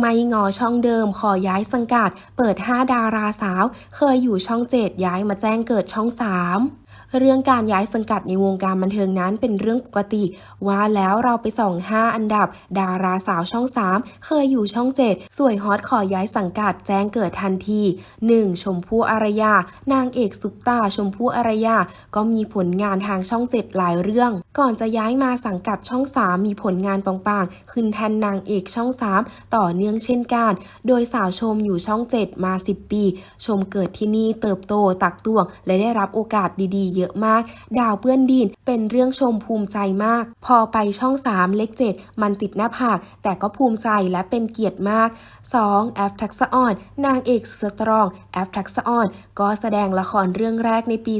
ไม่งอช่องเดิมขอย้ายสังกัด เปิด 5 ดาราสาว เคยอยู่ช่อง 7 ย้ายมาแจ้งเกิดช่อง 3 เรื่องการย้ายสังกัดในวงการบันเทิงนั้นเป็นเรื่องปกติ ว่าแล้วเราไปส่อง 5 อันดับ ดาราสาวช่อง 3 เคยอยู่ช่อง 7 สวยฮอตขอย้ายสังกัดแจ้งเกิดทันที 1. ชมพู่อารยา นางเอกซุปตาชมพู่อารยา ก็มีผลงานทางช่อง 7 หลายเรื่อง ก่อนจะย้ายมาสังกัดช่อง 3 มีผลงานปังๆ ขึ้นแทนนางเอกช่อง 3 ต่อเนื่องเช่นกัน โดยสาวชมอยู่ช่อง 7 มา 10 ปี ชมเกิดที่นี่เติบโตตักตวง และได้รับโอกาสดีๆเยอะมาก ดาวเปื้อนดินเป็นเรื่องชมภูมิใจมาก พอไปช่อง 3 เลข 7 มันติดหน้าผาก แต่ก็ภูมิใจและเป็นเกียรติมาก 2. แอฟทักษอ่อน นางเอกสตรอง แอฟทักษอ่อน ก็แสดงละครเรื่องแรกในปี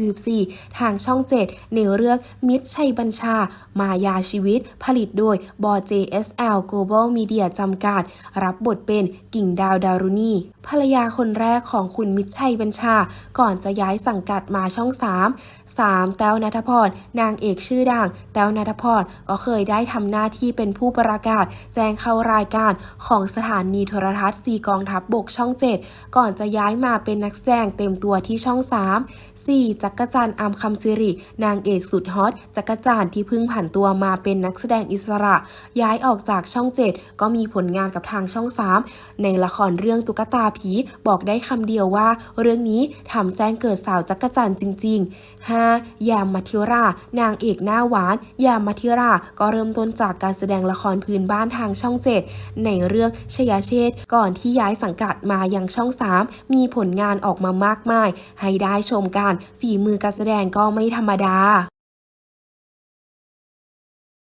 2544 ทางช่อง 7 ในเรื่องมิตรชัยบัญชา มายาชีวิต ผลิตโดยบอ JSL Global Media จำกัด รับบทเป็นกิ่งดาวดารุณีภรรยาคนแรกของคุณมิตรชัยบัญชา ก่อนจะย้ายสังกัดมาช่อง 3 3. แต้วนัทพร นางเอกชื่อดัง แต้วนัทพร ก็เคยได้ทำหน้าที่เป็นผู้ประกาศ แจ้งเข้ารายการของสถานีโทรทัศน์สีกองทัพบบกช่อง 7 ก่อนจะย้ายมาเป็นนักแสดงเต็มตัวที่ช่อง 3 4. จักรจันทร์อัมคำสิริ นางเอกสุดฮอต จักรจันทร์ที่เพิ่งผ่านตัวมาเป็นนักแสดงอิสระ ย้ายออกจากช่อง 7 ก็มีผลงานกับทางช่อง 3 ในละครเรื่องตุ๊กตาผี บอกได้คำเดียวว่า เรื่องนี้ทำแจ้งเกิดสาวจักรจรรย์จริง ๆ 5. ยามมัทิรา นางเอกหน้าหวาน ยามมัทิรา ก็เริ่มต้นจากการแสดงละครพื้นบ้านทางช่องเจดในเรื่องชยาเชษฐ์ก่อนที่ย้ายสังกัดมายังช่อง 3 มีผลงานออกมามากมาย ให้ได้ชมกัน ฝีมือการแสดงก็ไม่ธรรมดา